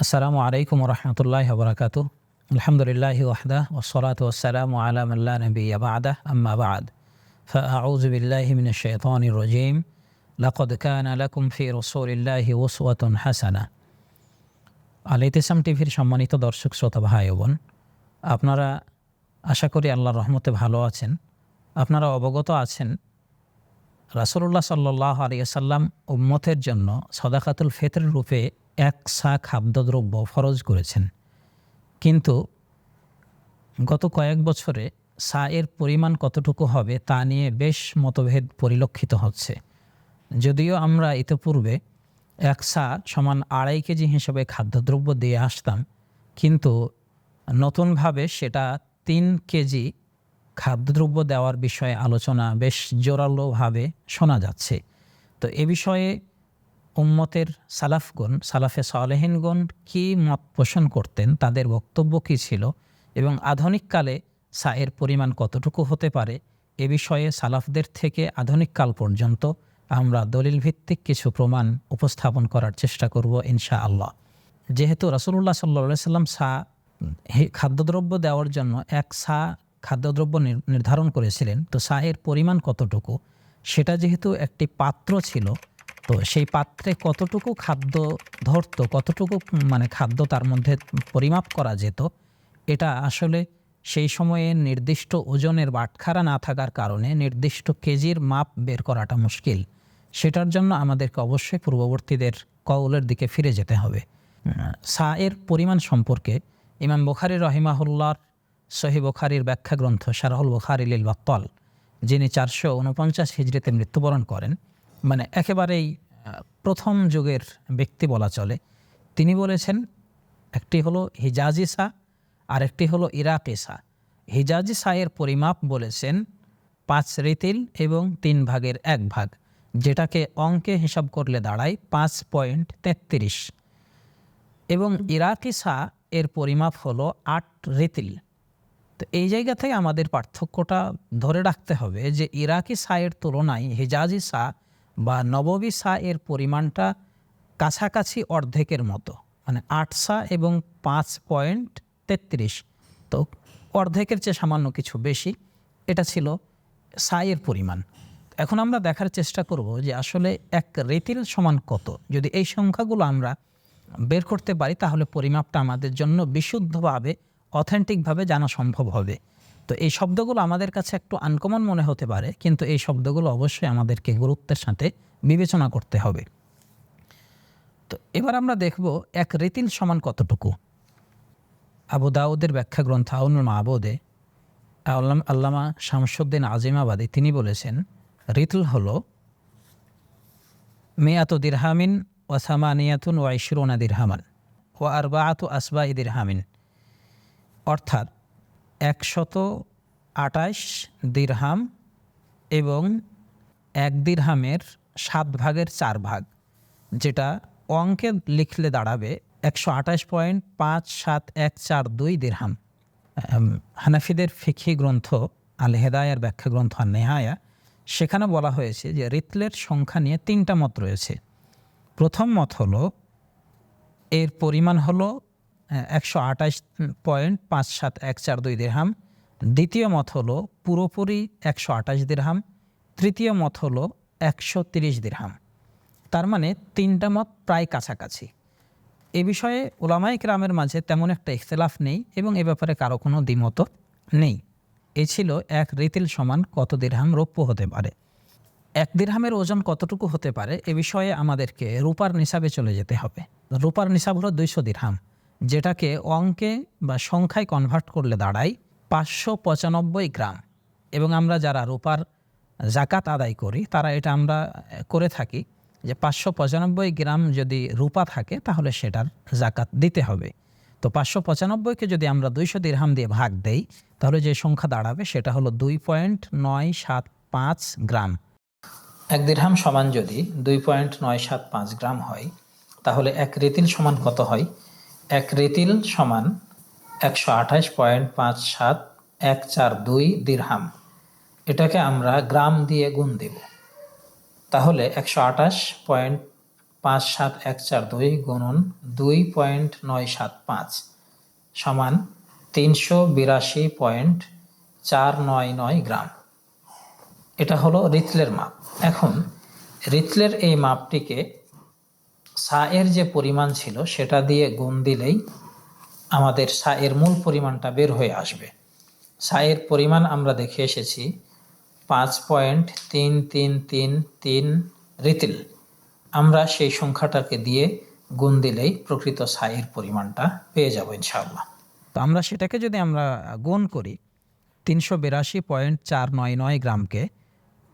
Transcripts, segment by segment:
আসসালামু আলাইকুম রহমতুল্লাহ বরকাত আলহামদুলিল্লাহ ওয়াহদা ওসলাত ওসালাম আলাম আল্লাহ নবী আবাদা আম্মা বাদ فأعوذ بالله من الشيطان الرجيم لقد كان لكم في رسول الله أسوة حسنة আল ইতিসাম টিভির সম্মানিত দর্শক শ্রোতা ভাই ও বোন আপনারা আশা করি আল্লাহর রহমতে ভালো আছেন আপনারা অবগত আছেন রাসূলুল্লাহ সাল্লাহ আলিয়াল্লাম উম্মতের জন্য সদাকাতুল ফেতর রূপে এক সা খাদ্যদ্রব্য ফরজ করেছেন। কিন্তু গত কয়েক বছরে সা এর পরিমাণ কতটুকু হবে তা নিয়ে বেশ মতভেদ পরিলক্ষিত হচ্ছে। যদিও আমরা ইতিপূর্বে এক সা সমান আড়াই কেজি হিসেবে খাদ্যদ্রব্য দিয়ে আসতাম, কিন্তু নতুনভাবে সেটা তিন কেজি খাদ্যদ্রব্য দেওয়ার বিষয়ে আলোচনা বেশ জোরালোভাবে শোনা যাচ্ছে। তো এ বিষয়ে উম্মতের সালাফগণ, সালাফে সালেহিনগণ কী মত পোষণ করতেন? তাদের বক্তব্য কী ছিল? এবং আধুনিককালে সায়ের পরিমাণ কতটুকু হতে পারে? এ বিষয়ে সালাফদের থেকে আধুনিককাল পর্যন্ত আমরা দলিল ভিত্তিক কিছু প্রমাণ উপস্থাপন করার চেষ্টা করব ইনশা আল্লাহ যেহেতু রসুল্লাহ সাল্লা সাল্লাম সা খাদ্যদ্রব্য দেওয়ার জন্য এক সা খাদ্যদ্রব্য নির্ধারণ করেছিলেন, তো সা এর পরিমাণ কতটুকু? সেটা যেহেতু একটি পাত্র ছিল তো সেই পাত্রে কতটুকু খাদ্য ধরতো, কতটুকু মানে খাদ্য তার মধ্যে পরিমাপ করা যেত, এটা আসলে সেই সময়ে নির্দিষ্ট ওজনের বাটখারা না থাকার কারণে নির্দিষ্ট কেজির মাপ বের করাটা মুশকিল। সেটার জন্য আমাদেরকে অবশ্যই পূর্ববর্তীদের কৌলের দিকে ফিরে যেতে হবে। সা এর পরিমাণ সম্পর্কে ইমাম বুখারি রহিমাহুল্লার সহি বুখারির ব্যাখ্যা গ্রন্থ শারাহুল বুখারি লিল বাত্তল, যিনি চারশো উনপঞ্চাশ হিজড়িতে মৃত্যুবরণ করেন মানে একেবারেই প্রথম যুগের ব্যক্তি বলা চলে। তিনি বলেছেন একটি হলো হিজাজি সা আর একটি হলো ইরাকি সা হিজাজি সায়ের পরিমাপ বলেছেন পাঁচ রিতিল এবং তিন ভাগের এক ভাগ যেটাকে অঙ্কে হিসাব করলে দাঁড়ায় পাঁচ পয়েন্ট তেত্রিশ। এবং ইরাকি সা এর পরিমাপ হলো আট রিতিল। তো এই জায়গা থেকে আমাদের পার্থক্যটা ধরে রাখতে হবে যে ইরাকি সা এর তুলনায় হিজাজি সা বা নববী সা এর পরিমাণটা কাছাকাছি অর্ধেকের মতো মানে আট সা এবং পাঁচ পয়েন্ট তেত্রিশ। তো অর্ধেকের চেয়ে সামান্য কিছু বেশি, এটা ছিল সায়ের পরিমাণ। এখন আমরা দেখার চেষ্টা করব যে আসলে এক রেতিল সমান কত। যদি এই সংখ্যাগুলো আমরা বের করতে পারি, তাহলে পরিমাপটা আমাদের জন্য বিশুদ্ধভাবে অথেন্টিকভাবে জানা সম্ভব হবে। তো এই শব্দগুলো আমাদের কাছে একটু আনকমন মনে হতে পারে, কিন্তু এই শব্দগুলো অবশ্যই আমাদেরকে গুরুত্বের সাথে বিবেচনা করতে হবে। তো এবার আমরা দেখব এক রেতিল সমান কতটুকু? আবু দাউদের ব্যাখ্যা গ্রন্থ আউনুল মাহবুদে আল্লাম শামসুদ্দিন আজিমাবাদী তিনি বলেছেন, রিতল হল মেয়াত দিরহামিন ও সামানিয়াতুন ও ইশরুনা দিরহামান ও আরবাআতু আসবা দিরহামিন। অর্থাৎ একশত আটাইশ দিরহাম এবং এক দিরহামের সাত ভাগের চার ভাগ, যেটা অঙ্কে লিখলে দাঁড়াবে একশো আঠাশ পয়েন্ট পাঁচ সাত এক চার দুই দিরহাম। হানাফিদের ফিখি গ্রন্থ আল হেদায়ার ব্যাখ্যা গ্রন্থ আর নেহায়া, সেখানে বলা হয়েছে যে রিতলের সংখ্যা নিয়ে তিনটা মত রয়েছে। প্রথম মত হলো, এর পরিমাণ হলো একশো আঠাশ পয়েন্ট পাঁচ সাত এক চার দুই দিরহাম দ্বিতীয় মত হলো পুরোপুরি একশো আঠাশ দিরহাম তৃতীয় মত হলো একশো তিরিশ দিরহাম তার মানে তিনটা মত প্রায় কাছাকাছি। এ বিষয়ে ওলামাই গ্রামের মাঝে তেমন একটা ইখতলাফ নেই এবং এ ব্যাপারে কারও কোনো দ্বিমত নেই। এ ছিল এক রিতিল সমান কত দিরহাম রৌপ্য হতে পারে। এক দিরহামের ওজন কতটুকু হতে পারে এ বিষয়ে আমাদেরকে রূপার নিসাবে চলে যেতে হবে। রূপার নিসাব হলো দুইশো দিরহাম যেটাকে অঙ্কে বা সংখ্যায় কনভার্ট করলে দাঁড়ায় পাঁচশো পঁচানব্বই গ্রাম। এবং আমরা যারা রূপার জাকাত আদায় করি, তারা এটা আমরা করে থাকি যে পাঁচশো পঁচানব্বই গ্রাম যদি রূপা থাকে, তাহলে সেটার জাকাত দিতে হবে। তো পাঁচশো পঁচানব্বইকে যদি আমরা দুইশো দিরহাম দিয়ে ভাগ দেই, তাহলে যে সংখ্যা দাঁড়াবে সেটা হলো দুই পয়েন্ট নয় সাত পাঁচ গ্রাম। এক দিরহাম সমান যদি দুই পয়েন্ট নয় সাত পাঁচ গ্রাম হয়, তাহলে এক রেতিল সমান কত হয়? এক রেতিল সমান একশো আঠাশ পয়েন্ট পাঁচ সাত এক চার দুই দিরহাম। এটাকে আমরা গ্রাম দিয়ে গুণ দেব। তাহলে একশো আঠাশ পয়েন্ট পাঁচ সাত এক চার দুই গুণন দুই পয়েন্ট নয় সাত পাঁচ সমান তিনশো বিরাশি পয়েন্ট চার নয় নয় গ্রাম। এটা হলো রিতলের মাপ। এখন রিতলের এই মাপটিকে সা এর যে পরিমাণ ছিল, সেটা দিয়ে গুণ দিলেই আমাদের সায়ের মূল পরিমাণটা বের হয়ে আসবে। সা এর পরিমাণ আমরা দেখে এসেছি পাঁচ পয়েন্ট তিন তিন তিন তিন রিতিল। আমরা সেই সংখ্যাটাকে দিয়ে গুণ দিলেই প্রকৃত সায়ের পরিমাণটা পেয়ে যাব ইনশাআল্লাহ। তো আমরা সেটাকে যদি আমরা গুণ করি, তিনশো বিরাশি পয়েন্ট চার নয় নয় গ্রামকে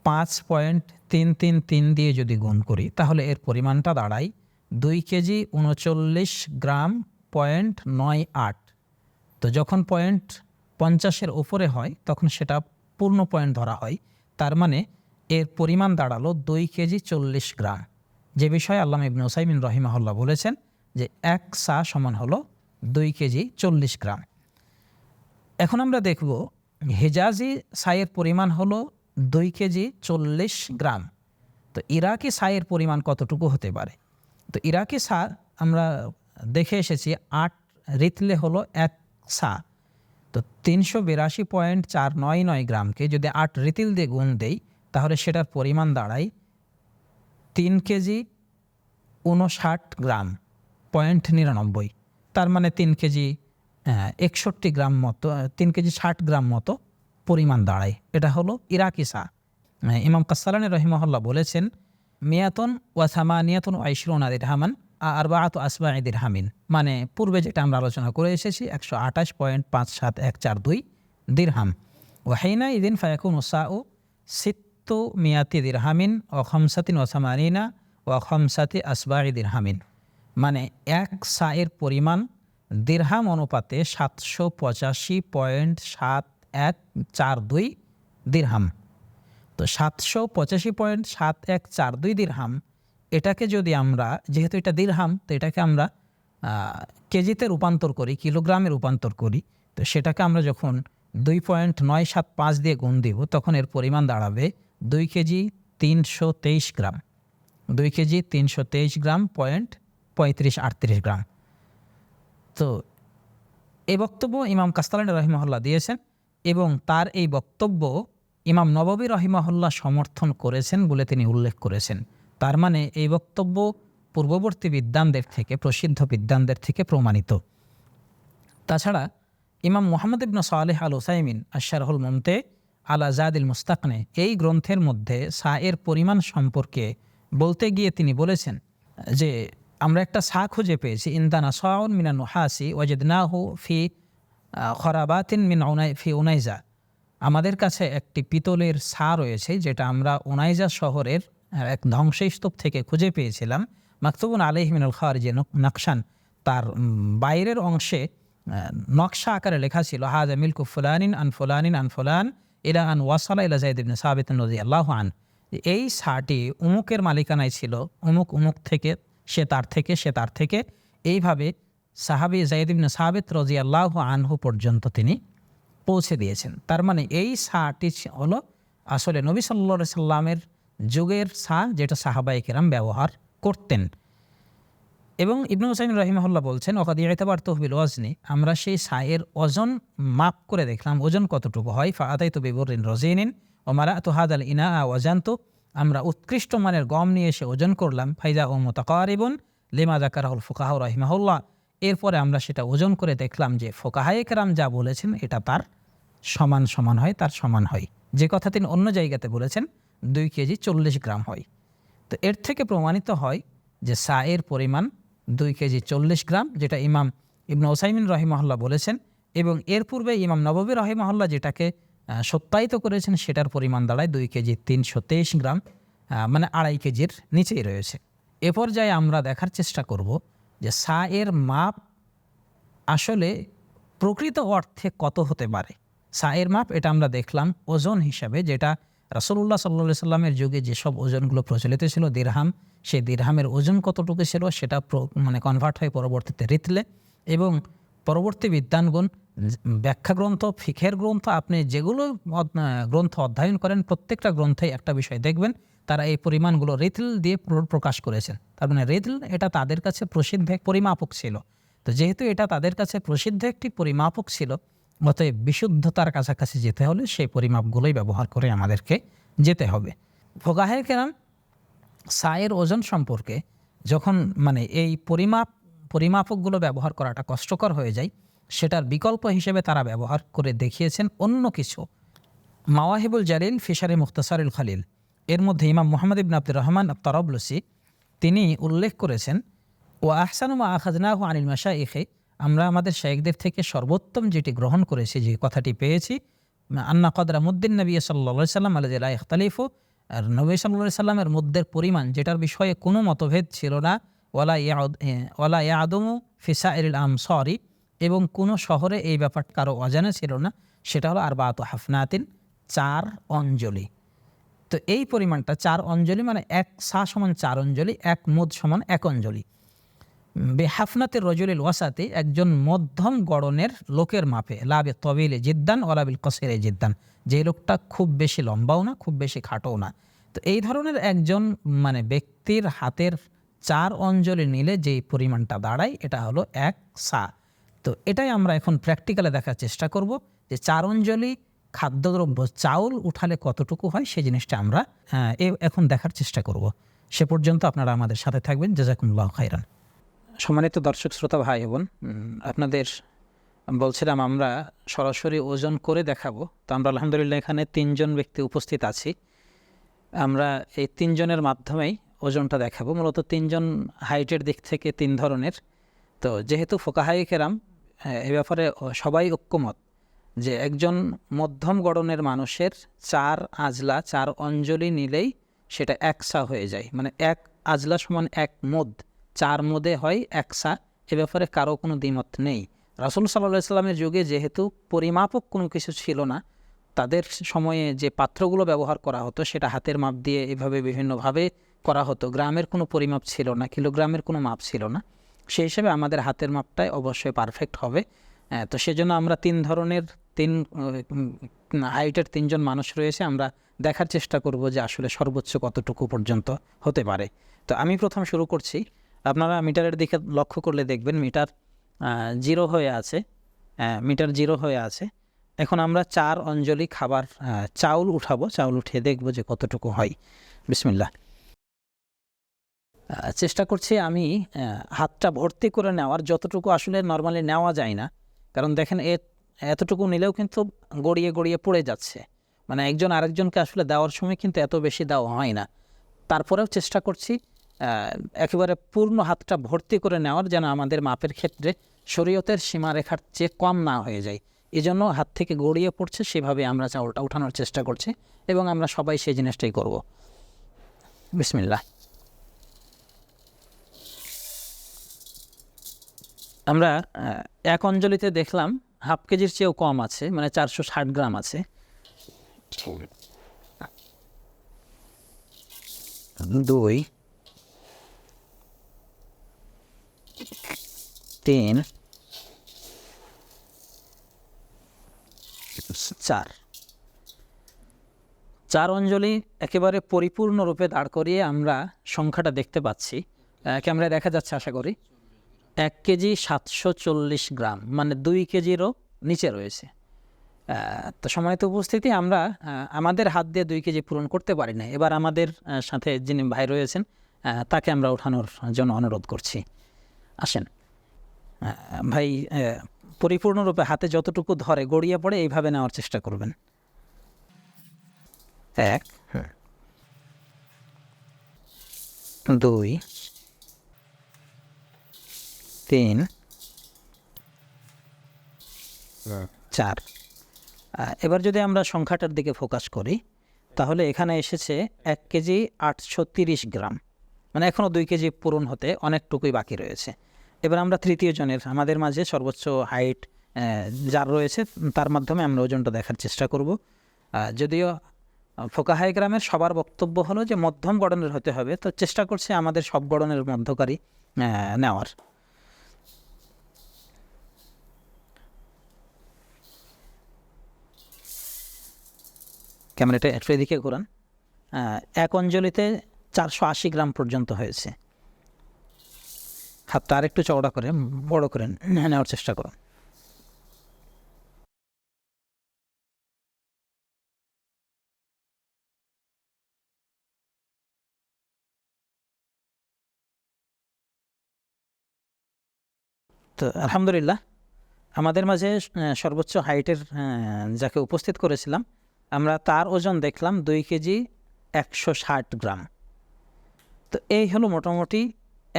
পাঁচ পয়েন্ট তিন তিন তিন দিয়ে যদি গুণ করি, তাহলে এর পরিমাণটা দাঁড়ায় দুই কেজি উনচল্লিশ গ্রাম পয়েন্ট নয় আট। তো যখন পয়েন্ট পঞ্চাশের ওপরে হয়, তখন সেটা পূর্ণ পয়েন্ট ধরা হয়। তার মানে এর পরিমাণ দাঁড়াল দুই কেজি চল্লিশ গ্রাম। যে বিষয়ে আল্লাহ ইবনে ওসাইমিন রহিমাহুল্লাহ বলেছেন যে এক সা সমান হলো দুই কেজি চল্লিশ গ্রাম। এখন আমরা দেখব হেজাজি সাইয়ের পরিমাণ হলো দুই কেজি চল্লিশ গ্রাম। তো ইরাকি সাইয়ের পরিমাণ কতটুকু হতে পারে? তো ইরাকি সা আমরা দেখে এসেছি আট রিতলে হলো এক সা তো তিনশো বিরাশি পয়েন্ট চার নয় নয় গ্রামকে যদি আট রিতিল দিয়ে গুণ দেই, তাহলে সেটার পরিমাণ দাঁড়ায় তিন কেজি উনষাট গ্রাম, পয়েন্ট নিরানব্বই। তার মানে তিন কেজি একষট্টি গ্রাম মতো, তিন কেজি ষাট গ্রাম মতো পরিমাণ দাঁড়ায়। এটা হলো ইরাকি সা ইমাম কাসালানি রহিমহল্লা বলেছেন মিয়াতন ওয়াসামা নিয়াতন আইশরুন আদির হামান আর বাহাত আসবা ইদির হামিন মানে পূর্বে যেটা আমরা আলোচনা করে এসেছি, একশো আঠাশ পয়েন্ট পাঁচ সাত এক চার দুই দিরহাম। ওয়াহিনা ইদিন ফায়াকুন ওসা ও সিত্ত মিয়াতি দিরহামিন খমসাতিন ওসামানিনা ও খমসাতি আসবা দিরহামিন। মানে এক সায়ের পরিমাণ দিরহাম অনুপাতে সাতশো পঁচাশি পয়েন্ট সাত এক চার দুই দিরহাম। তো সাতশো পঁচাশি পয়েন্ট সাত এক চার দুই দিরহাম। এটাকে যদি আমরা, যেহেতু এটা দিরহাম, তো এটাকে আমরা কেজিতে রূপান্তর করি, কিলোগ্রামে রূপান্তর করি, তো সেটাকে আমরা যখন দুই পয়েন্ট নয় সাত পাঁচ দিয়ে গুণ দিব, তখন এর পরিমাণ দাঁড়াবে দুই কেজি তিনশো তেইশ গ্রাম। দুই কেজি তিনশো তেইশ গ্রাম পয়েন্ট পঁয়ত্রিশ আটত্রিশ গ্রাম। তো এই বক্তব্য ইমাম কাস্তালানি রহিমহল্লা দিয়েছেন এবং তার এই বক্তব্য ইমাম নববী রহিমহল্লা সমর্থন করেছেন বলে তিনি উল্লেখ করেছেন। তার মানে এই বক্তব্য পূর্ববর্তী বিদ্যানদের থেকে, প্রসিদ্ধ বিদ্যানদের থেকে প্রমাণিত। তাছাড়া ইমাম মোহাম্মদ ইবন সালেহ আল ওসাইমিন আশারহুল মমতে আল আজাদিল মুস্তাকনে এই গ্রন্থের মধ্যে সা এর পরিমাণ সম্পর্কে বলতে গিয়ে তিনি বলেছেন যে, আমরা একটা সা খুঁজে পেয়েছি। ইন্দানা সাউন মিনা নুহাসি ওয়াজেদনাহু ফি খরাবাতিন মিন ফি উনাইজা। আমাদের কাছে একটি পিতলের সা রয়েছে, যেটা আমরা উনাইজা শহরের এক ধ্বংসস্তূপ থেকে খুঁজে পেয়েছিলাম। মাকতুবুন আলহিমিনুল খার যে নকশান। তার বাইরের অংশে নকশা আকারে লেখা ছিল হাজ মিল্কু ফুলানিন আন ফুলানিন আন ফুলান ইলা আন ওয়াসালা ইলা জাইদ ইবনে সাবিত নদী আল্লাহ আন। এই সাটি উমুকের মালিকানায় ছিল, উমুক উমুক থেকে, সে তার থেকে, সে তার থেকে। এইভাবে সাহাবি জাইদ ইবনে সাবিত রজি আল্লাহ আনহু পর্যন্ত তিনি পৌঁছে দিয়েছেন। তার মানে এই সাটি হলো আসলে নবী সাল্লা সাল্লামের যুগের সা যেটা সাহাবাই কেরাম ব্যবহার করতেন। এবং ইবনু হুসাইন রহিমহল্লা বলছেন অকাদি এতবার তহবিল ওয়াজনি আমরা সেই সায়ের ওজন মাপ করে দেখলাম, ওজন কতটুকু হয়? ফাদাই তো বিবরিন ও মারা তো হাদ আল ইনা ওয়াজান্ত আমরা উৎকৃষ্ট মানের গম নিয়ে এসে ওজন করলাম, ফাইজা ও মোতাকার মোতাকারিবন লেমা জাকারাহুল ফুকাহ রহিমাহুল্লাহ এরপরে আমরা সেটা ওজন করে দেখলাম যে ফোকাহায়ে কেরাম যা বলেছেন, এটা তার সমান সমান হয়, তার সমান হয়। যে কথা তিনি অন্য জায়গাতে বলেছেন, দুই কেজি চল্লিশ গ্রাম হয়। তো এর থেকে প্রমাণিত হয় যে সায়ের পরিমাণ দুই কেজি চল্লিশ গ্রাম, যেটা ইমাম ইবন ওসাইমিন রহিমহল্লা বলেছেন, এবং এর পূর্বে ইমাম নববী রহিমহল্লা যেটাকে সত্যায়িত করেছেন, সেটার পরিমাণ দাঁড়ায় দুই কেজি তিনশো তেইশ গ্রাম মানে আড়াই কেজির নিচেই রয়েছে। এ পর্যায়ে আমরা দেখার চেষ্টা করব যে সা এর মাপ আসলে প্রকৃত অর্থে কত হতে পারে। সা এর মাপ, এটা আমরা দেখলাম ওজন হিসাবে, যেটা রাসলুল্লাহ সাল্লা সাল্লামের যুগে যেসব ওজনগুলো প্রচলিত ছিল, দিরহাম, সেই দিরহামের ওজন কতটুকু ছিল, সেটা মানে কনভার্ট হয় পরবর্তীতে রিতলে এবং পরবর্তী বিদ্যানগুণ ব্যাখ্যা গ্রন্থ ফিখের গ্রন্থ, আপনি যেগুলো গ্রন্থ অধ্যয়ন করেন, প্রত্যেকটা গ্রন্থে একটা বিষয় দেখবেন, তারা এই পরিমাণগুলো রেতল দিয়ে প্র- প্রকাশ করেছেন। তার মানে রেতল এটা তাদের কাছে প্রসিদ্ধ এক পরিমাপক ছিল। তো যেহেতু এটা তাদের কাছে প্রসিদ্ধ একটি পরিমাপক ছিল অতএব বিশুদ্ধতার কাছাকাছি যেতে হলে সেই পরিমাপগুলোই ব্যবহার করে আমাদেরকে যেতে হবে। ফোগাহে কেরাম, সায়ের ওজন সম্পর্কে যখন মানে এই পরিমাপ, পরিমাপকগুলো ব্যবহার করাটা কষ্টকর হয়ে যায়, সেটার বিকল্প হিসেবে তারা ব্যবহার করে দেখিয়েছেন অন্য কিছু। মাওয়াহিবুল জালিল, ফিশারি মুখতাসারুল খালিল, এর মধ্যে ইমাম মোহাম্মদ ইবিন আব্দুর রহমান তরবলসি তিনি উল্লেখ করেছেন ও আহসানুমা আখাজনাহু আনিল মাসা ইখে আমরা আমাদের শাইকদের থেকে সর্বোত্তম যেটি গ্রহণ করেছি, যে কথাটি পেয়েছি, আন্না কদরা মুদ্দিন নবী সাল্লা সাল্লাম আল্লাহ ইখতালিফু, আর নবী সাল্লা সাল্লামের মধ্যের পরিমাণ যেটার বিষয়ে কোনো মতভেদ ছিল না, ওয়ালা ইয়াদ ওয়ালা ইয়াদমু ফিসা ইল আম সরি এবং কোনো শহরে এই ব্যাপার কারও অজানা ছিল না, সেটা হলো আর বাত হাফনাতিন, চার অঞ্জলি। তো এই পরিমাণটা চার অঞ্জলি মানে এক সা সমান চার অঞ্জলি, এক মুদ সমান এক অঞ্জলি। বেহাফনাতের রজলিল ওয়াসাতে একজন মধ্যম গড়নের লোকের মাপে লাভে তবিলে জিদ্দান ওলাবিল কসেরে জিদ্দান। যে লোকটা খুব বেশি লম্বাও না, খুব বেশি খাটোও না। তো এই ধরনের একজন মানে ব্যক্তির হাতের চার অঞ্জলি নিলে যেই পরিমাণটা দাঁড়ায়, এটা হলো এক সা। তো এটাই আমরা এখন প্র্যাকটিক্যালে দেখার চেষ্টা করব যে চার অঞ্জলি খাদ্যদ্রব্য চাউল উঠালে কতটুকু হয় সেই জিনিসটা আমরা এখন দেখার চেষ্টা করব। সে পর্যন্ত আপনারা আমাদের সাথে থাকবেন। জাজাকুমুল্লাহ খাইরান সম্মানিত দর্শক, শ্রোতা ভাই বোন আপনাদের বলছিলাম আমরা সরাসরি ওজন করে দেখাবো। তো আমরা আলহামদুলিল্লাহ এখানে তিনজন ব্যক্তি উপস্থিত আছি। আমরা এই তিনজনের মাধ্যমেই ওজনটা দেখাবো। মূলত তিনজন হাইটের দিক থেকে তিন ধরনের। তো যেহেতু ফোকাহাই কেরাম, এ ব্যাপারে সবাই ঐক্যমত যে একজন মধ্যম গড়নের মানুষের চার আজলা, চার অঞ্জলি নিলেই সেটা একসা হয়ে যায়। মানে এক আজলা সমান এক মোদ। চার মোদে হয় একসা এ ব্যাপারে কারও কোনো দ্বিমত নেই। রাসুল সাল্লাহ সাল্লামের যুগে যেহেতু পরিমাপক কোনো কিছু ছিল না, তাদের সময়ে যে পাত্রগুলো ব্যবহার করা হতো সেটা হাতের মাপ দিয়ে এভাবে বিভিন্নভাবে করা হতো। গ্রামের কোনো পরিমাপ ছিল না, কিলোগ্রামের কোনো মাপ ছিল না। সেই হিসেবে আমাদের হাতের মাপটাই অবশ্যই পারফেক্ট হবে। তো সেজন্য আমরা তিন ধরনের, তিন হাইটের তিনজন মানুষ রয়েছে, আমরা দেখার চেষ্টা করব যে আসলে সর্বোচ্চ কতটুকু পর্যন্ত হতে পারে। তো আমি প্রথম শুরু করছি। আপনারা মিটারের দিকে লক্ষ্য করলে দেখবেন মিটার জিরো হয়ে আছে মিটার জিরো হয়ে আছে। এখন আমরা চার অঞ্জলি খাবার চাউল উঠাবো, চাউল উঠিয়ে দেখব যে কতটুকু হয়। বিসমিল্লা চেষ্টা করছি আমি হাতটা ভর্তি করে নেওয়ার, যতটুকু আসলে নর্মালি নেওয়া যায় না। কারণ দেখেন, এ, এতটুকু নিলেও কিন্তু গড়িয়ে গড়িয়ে পড়ে যাচ্ছে। মানে একজন আরেকজনকে আসলে দেওয়ার সময় কিন্তু এত বেশি দেওয়া হয় না। তারপরেও চেষ্টা করছি একেবারে পূর্ণ হাতটা ভর্তি করে নেওয়ার যেন আমাদের মাপের ক্ষেত্রে শরীয়তের সীমারেখার চেয়ে কম না হয়ে যায়। এই জন্য হাত থেকে গড়িয়ে পড়ছে, সেভাবে আমরা চাউলটা উঠানোর চেষ্টা করছি এবং আমরা সবাই সেই জিনিসটাই করব। বিসমিল্লাহ। আমরা এক অঞ্জলিতে দেখলাম হাফ কেজির চেয়েও কম আছে মানে চারশো ষাট গ্রাম আছে। দুই। তিন। চার। চার অঞ্জলি একেবারে পরিপূর্ণরূপে দাঁড় করিয়ে আমরা সংখ্যাটা দেখতে পাচ্ছি। ক্যামেরায় দেখা যাচ্ছে, আশা করি। এক কেজি সাতশো চল্লিশ গ্রাম মানে দুই কেজিরও নিচে রয়েছে। তো সময়ত উপস্থিতি, আমরা আমাদের হাত দিয়ে দুই কেজি পূরণ করতে পারি না এবার আমাদের সাথে যিনি ভাই রয়েছেন তাকে আমরা ওঠানোর জন্য অনুরোধ করছি। আসেন। ভাই পরিপূর্ণরূপে হাতে যতটুকু ধরে গড়িয়ে পড়ে এইভাবে নেওয়ার চেষ্টা করবেন। এক দুই তিন চার। এবার যদি আমরা সংখ্যাটার দিকে ফোকাস করি তাহলে এখানে এসেছে এক কেজি আটশো তিরিশ গ্রাম। মানে এখনও দুই কেজি পূরণ হতে অনেকটুকুই বাকি রয়েছে। এবার আমরা তৃতীয় জনের, আমাদের মাঝে সর্বোচ্চ হাইট যার রয়েছে, তার মাধ্যমে আমরা ওজনটা দেখার চেষ্টা করব। যদিও ফোকাহাই গ্রামের সবার বক্তব্য হলো যে মধ্যম গড়নের হতে হবে, তো চেষ্টা করছে আমাদের সব গড়নের মধ্যকারী নেওয়ার। ক্যামেরাটা একটু এদিকে ঘোরান। এক অঞ্জলিতে চারশো আশি গ্রাম পর্যন্ত হয়েছে। হাতটা আরেকটু চওড়া করে, বড় করে নেওয়ার চেষ্টা করুন তো আলহামদুলিল্লাহ, আমাদের মাঝে সর্বোচ্চ হাইটের যাকে উপস্থিত করেছিলাম, আমরা তার ওজন দেখলাম দুই কেজি একশো ষাট গ্রাম। তো এই হলো মোটামুটি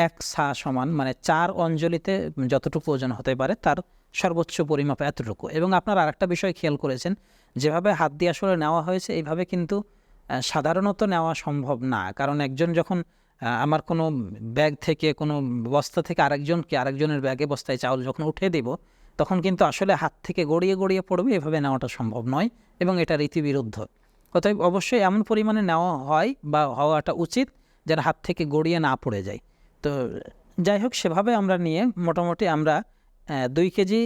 এক সা সমান মানে চার অঞ্জলিতে যতটুকু ওজন হতে পারে তার সর্বোচ্চ পরিমাপ এতটুকু। এবং আপনারা আরেকটা বিষয় খেয়াল করেছেন, যেভাবে হাত দিয়ে আসলে নেওয়া হয়েছে এইভাবে কিন্তু সাধারণত নেওয়া সম্ভব না। কারণ একজন যখন আমার কোনো ব্যাগ থেকে, কোনো বস্তা থেকে আরেকজনকে আরেকজনের ব্যাগে বস্তায় চাউল যখন উঠে দিব, তখন কিন্তু আসলে হাত থেকে গড়িয়ে গড়িয়ে পড়বে, এভাবে নেওয়াটা সম্ভব নয় এবং এটা রীতিবিরুদ্ধ। অতএব অবশ্যই এমন পরিমাণে নেওয়া হয় বা হওয়াটা উচিত যেন হাত থেকে গড়িয়ে না পড়ে যায়। তো যাই হোক, সেভাবে আমরা নিয়ে মোটামুটি আমরা দুই কেজি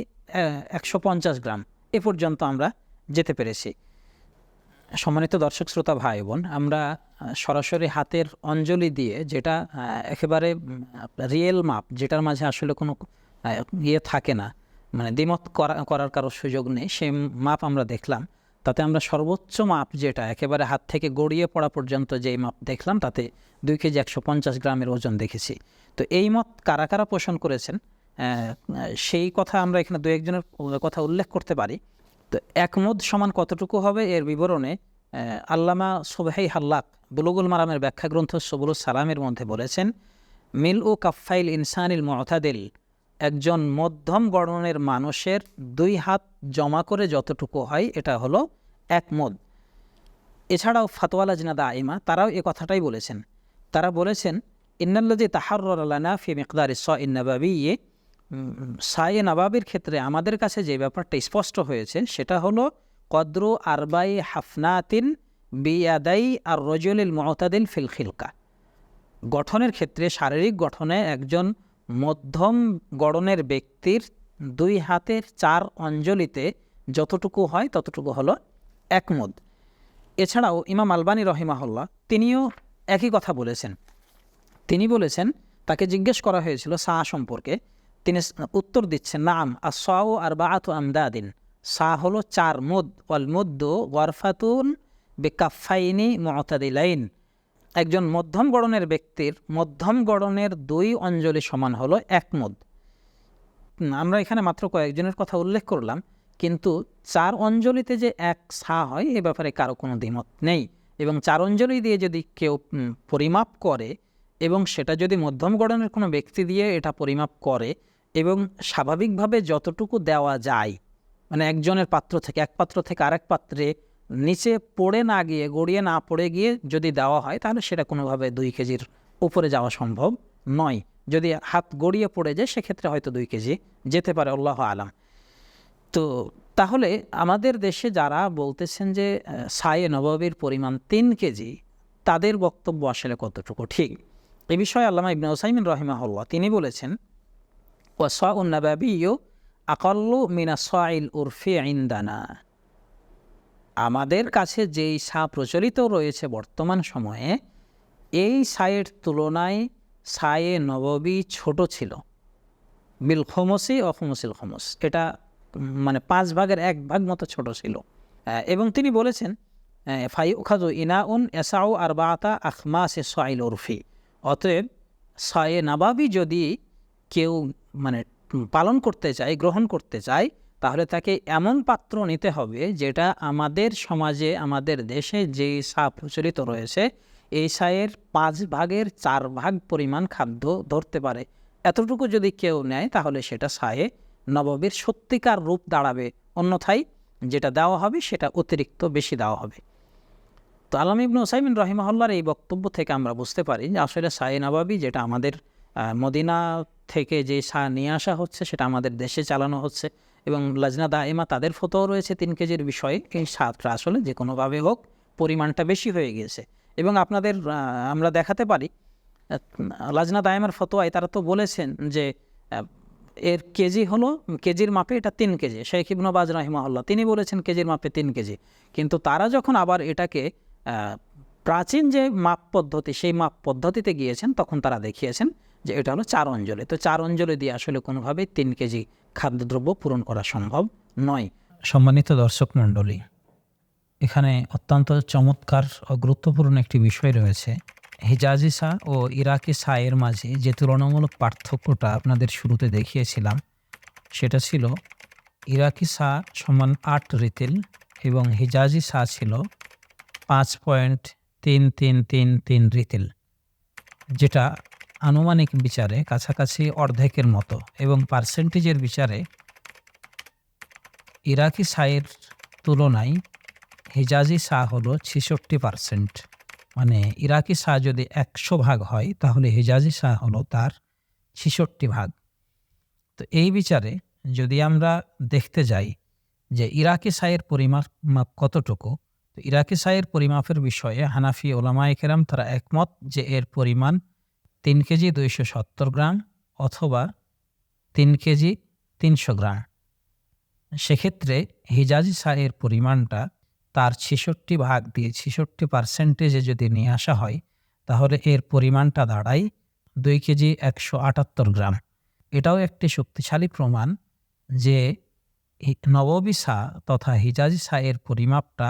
একশো পঞ্চাশ গ্রাম এ পর্যন্ত আমরা যেতে পেরেছি। সম্মানিত দর্শক, শ্রোতা, ভাই, বোন, আমরা সরাসরি হাতের অঞ্জলি দিয়ে যেটা একেবারে রিয়েল মাপ, যেটার মাঝে আসলে কোনো ইয়ে থাকে না মানে দ্বিমত করা, করার কারও সুযোগ নেই, সেই মাপ আমরা দেখলাম। তাতে আমরা সর্বোচ্চ মাপ যেটা একেবারে হাত থেকে গড়িয়ে পড়া পর্যন্ত যেই মাপ দেখলাম, তাতে দুই কেজি একশো পঞ্চাশ গ্রামের ওজন দেখেছি। তো এই মত কারা কারা পোষণ করেছেন? সেই কথা আমরা এখানে দু একজনের কথা উল্লেখ করতে পারি। তো একমত সমান কতটুকু হবে এর বিবরণে আল্লামা সোবাহাই হাল্লাক বুলুগুল মারামের ব্যাখ্যা গ্রন্থ সবুলুস সালামের মধ্যে বলেছেন মিল ও কাফাইল ইনসানিল মতাদিল একজন মধ্যম গড়নের মানুষের দুই হাত জমা করে যতটুকু হয়, এটা হলো এক মদ। এছাড়াও ফাতোয়ালা জিনাদা আইমা, তারাও এ কথাটাই বলেছেন। তারা বলেছেন ইন্নাল্লাজি তাহারুল্লানা ফি মিকদার স ইন্নাবাবি ইয়ে সায়ে নবাবির ক্ষেত্রে আমাদের কাছে যে ব্যাপারটা স্পষ্ট হয়েছে, সেটা হলো, কদ্রু আরবাই হাফনাতিন বিয়াদাই আর রজলিল মহতাদিল ফিল খিলকা। গঠনের ক্ষেত্রে শারীরিক গঠনে একজন মধ্যম গড়নের ব্যক্তির দুই হাতের চার অঞ্জলিতে যতটুকু হয় ততটুকু হলো একমদ এছাড়াও ইমাম আলবানী রহিমাহুল্লাহ তিনিও একই কথা বলেছেন। তিনি বলেছেন, তাকে জিজ্ঞেস করা হয়েছিল সা সম্পর্কে। তিনি উত্তর দিচ্ছেন, নাম আসাও আর বাআত আমদাদিন। সা হলো চার মুদ, ওয়াল মুদ্দু ওয়ারফাতুন বেকাফাইনি মতাদিলাইন। একজন মধ্যম গড়নের ব্যক্তির মধ্যম গড়নের দুই অঞ্জলি সমান হলো এক মুদ। আমরা এখানে মাত্র কয়েকজনের কথা উল্লেখ করলাম, কিন্তু চার অঞ্জলিতে যে এক সা হয়, এ ব্যাপারে কারও কোনো দ্বিমত নেই। এবং চার অঞ্জলি দিয়ে যদি কেউ পরিমাপ করে এবং সেটা যদি মধ্যম গড়নের কোনো ব্যক্তি দিয়ে এটা পরিমাপ করে এবং স্বাভাবিকভাবে যতটুকু দেওয়া যায় মানে একজনের পাত্র থেকে, এক পাত্র থেকে আরেক পাত্রে নিচে পড়ে না গিয়ে, গড়িয়ে না পড়ে গিয়ে যদি দেওয়া হয়, তাহলে সেটা কোনোভাবে দুই কেজির উপরে যাওয়া সম্ভব নয়। যদি হাত গড়িয়ে পড়ে যায়, সেক্ষেত্রে হয়তো দুই কেজি যেতে পারে, আল্লাহ আলাম। তো তাহলে আমাদের দেশে যারা বলতেছেন যে সায়ে নবাবির পরিমাণ তিন কেজি, তাদের বক্তব্য আসলে কতটুকু? ঠিক। এ বিষয়ে আল্লামা ইবনে ওসাইমিন রহিমাহুল্লাহ, তিনি বলেছেন ওয়াসা উন্নাবাবিও আকল্লু মিনা সাইল উরফি ইন্দানা। আমাদের কাছে যেই সা প্রচলিত রয়েছে বর্তমান সময়ে, এই সায়ের তুলনায় সায়ে নববী ছোট ছিল। বিল খমসি খমস। এটা মানে পাঁচ ভাগের এক ভাগ মতো ছোট ছিল। এবং তিনি বলেছেন ফাই উখাজু ইনাউন এসাউ আর বাতা আখমা সে সাইল উরফি। অতএব সায়ে নাবাবি যদি কেউ মানে পালন করতে চায়, গ্রহণ করতে চায় তাহলে তাকে এমন পাত্র নিতে হবে যেটা আমাদের সমাজে, আমাদের দেশে যে সা প্রচলিত রয়েছে, এই সায়ের পাঁচ ভাগের চার ভাগ পরিমাণ খাদ্য ধরতে পারে। এতটুকু যদি কেউ নেয়, তাহলে সেটা সায়ে নববীর সত্যিকার রূপ দাঁড়াবে। অন্যথায় যেটা দেওয়া হবে, সেটা অতিরিক্ত বেশি দেওয়া হবে। তো আলম ইবনু ওসাইমিন রহিমাহুল্লার এই বক্তব্য থেকে আমরা বুঝতে পারি যে আসলে সায়ে নবাবি যেটা আমাদের মদিনা থেকে যে সা নিয়ে আসা হচ্ছে, সেটা আমাদের দেশে চালানো হচ্ছে। এবং লাজনা দাইমা তাদের ফতোও রয়েছে তিন কেজির বিষয়ে। এই সাতটা আসলে যে কোনোভাবে হোক পরিমাণটা বেশি হয়ে গিয়েছে। এবং আপনাদের আমরা দেখাতে পারি লাজনা দাইমার ফতোয়ায় তারা তো বলেছেন যে এর কেজি হলো, কেজির মাপে এটা তিন কেজি। শেখ ইবনু বাজ রাহিমাহুল্লাহ, তিনি বলেছেন কেজির মাপে তিন কেজি। কিন্তু তারা যখন আবার এটাকে প্রাচীন যে মাপ পদ্ধতি, সেই মাপ পদ্ধতিতে গিয়েছেন, তখন তারা দেখিয়েছেন যে এটা হলো চার অঞ্জলি। তো চার অঞ্জলি দিয়ে আসলে কোনোভাবেই তিন কেজি খাদ্যদ্রব্য পূরণ করা সম্ভব নয়। সম্মানিত দর্শক মণ্ডলী, এখানে অত্যন্ত চমৎকার ও গুরুত্বপূর্ণ একটি বিষয় রয়েছে। হিজাজি সা ও ইরাকি এর মাঝে যে তুলনামূলক পার্থক্যটা আপনাদের শুরুতে দেখিয়েছিলাম, সেটা ছিল ইরাকি সা সমান আট রিতিল এবং হিজাজি সা ছিল পাঁচ পয়েন্ট তিন তিন তিন তিন রিতিল, যেটা আনুমানিক বিচারে কাছাকাছি অর্ধেকের মতো এবং পার্সেন্টেজের বিচারে ইরাকি সায়ের তুলনায় হিজাজি শাহ হলো ছেষট্টি পার্সেন্ট। মানে ইরাকি শাহ যদি একশো ভাগ হয়, তাহলে হিজাজি শাহ হলো তার ছেষট্টি ভাগ। তো এই বিচারে যদি আমরা দেখতে যাই যে ইরাকি সায়ের পরিমাপ মাপ কতটুকু, তো ইরাকি সায়ের পরিমাপের বিষয়ে হানাফি ওলামায়ে কেরাম তারা একমত যে এর পরিমাণ তিন কেজি দুইশো সত্তর গ্রাম অথবা তিন কেজি তিনশো গ্রাম। সেক্ষেত্রে হিজাজি সায়ের পরিমাণটা তার ছেষট্টি ভাগ দিয়ে ছেষট্টি পার্সেন্টেজে যদি নিয়ে আসা হয়, তাহলে এর পরিমাণটা দাঁড়ায় দুই কেজি একশো আটাত্তর গ্রাম। এটাও একটি শক্তিশালী প্রমাণ যে নববী সা তথা হিজাজি সা এর পরিমাপটা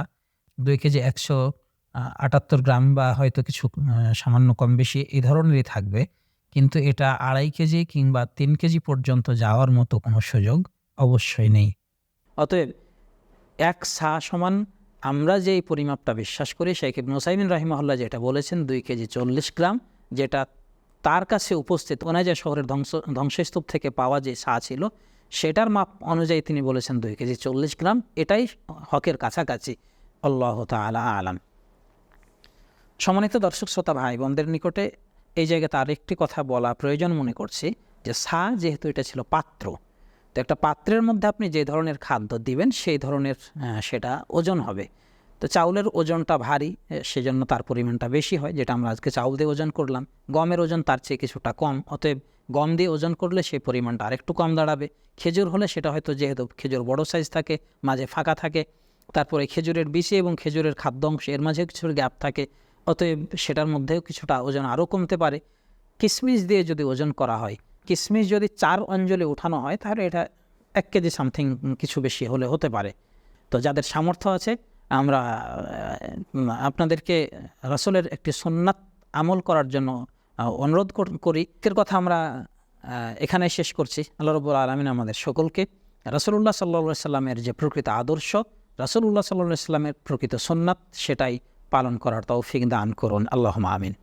দুই কেজি একশো আটাত্তর গ্রাম বা হয়তো কিছু সামান্য কম বেশি এই ধরনেরই থাকবে। কিন্তু এটা আড়াই কেজি কিংবা তিন কেজি পর্যন্ত যাওয়ার মতো কোনো সুযোগ অবশ্যই নেই। অতএব এক সা সমান আমরা যে পরিমাপটা বিশ্বাস করি, শেখ ইবনে ওসাইমিন রাহিমহল্লা যেটা বলেছেন, দুই কেজি চল্লিশ গ্রাম, যেটা তার কাছে উপস্থিত ওনাজা শহরের ধ্বংস, ধ্বংসস্তূপ থেকে পাওয়া যে সা ছিল, সেটার মাপ অনুযায়ী তিনি বলেছেন দুই কেজি চল্লিশ গ্রাম। এটাই হকের কাছাকাছি। আল্লাহ তালা আলাম। সম্মানিত দর্শক, শ্রোতা, ভাই, বোনদের নিকটে এই জায়গাতে আরেকটি কথা বলা প্রয়োজন মনে করছি যে সা যেহেতু এটা ছিল পাত্র, তো একটা পাত্রের মধ্যে আপনি যে ধরনের খাদ্য দিবেন সেই ধরনের সেটা ওজন হবে। তো চাউলের ওজনটা ভারী সেজন্য তার পরিমাণটা বেশি হয়, যেটা আমরা আজকে চাউল দিয়ে ওজন করলাম। গমের ওজন তার চেয়ে কিছুটা কম, অতএব গম দিয়ে ওজন করলে সেই পরিমাণটা আরেকটু কম দাঁড়াবে। খেজুর হলে সেটা হয়তো যেহেতু খেজুর বড় সাইজ থাকে, মাঝে ফাঁকা থাকে, তারপরে খেজুরের বিচি এবং খেজুরের খাদ্য অংশ এর মাঝে কিছু গ্যাপ থাকে অতএব সেটার মধ্যেও কিছুটা ওজন আরও কমতে পারে। কিশমিশ দিয়ে যদি ওজন করা হয় কিশমিশ যদি চার অঞ্জলে উঠানো হয়, তাহলে এটা এক কেজি সামথিং কিছু বেশি হলে হতে পারে। তো যাদের সামর্থ্য আছে, আমরা আপনাদেরকে রাসূলের একটি সুন্নাত আমল করার জন্য অনুরোধ করি এর কথা আমরা এখানে শেষ করছি। আল্লাহ রবুল আলমিন আমাদের সকলকে রাসূলুল্লাহ সাল্লা সাল্লামের যে প্রকৃত আদর্শ, রাসূলুল্লাহ সাল্লাহ সাল্লামের প্রকৃত সুন্নাত, সেটাই পালন করার তৌফিক দান করুন। আল্লাহ আমিন।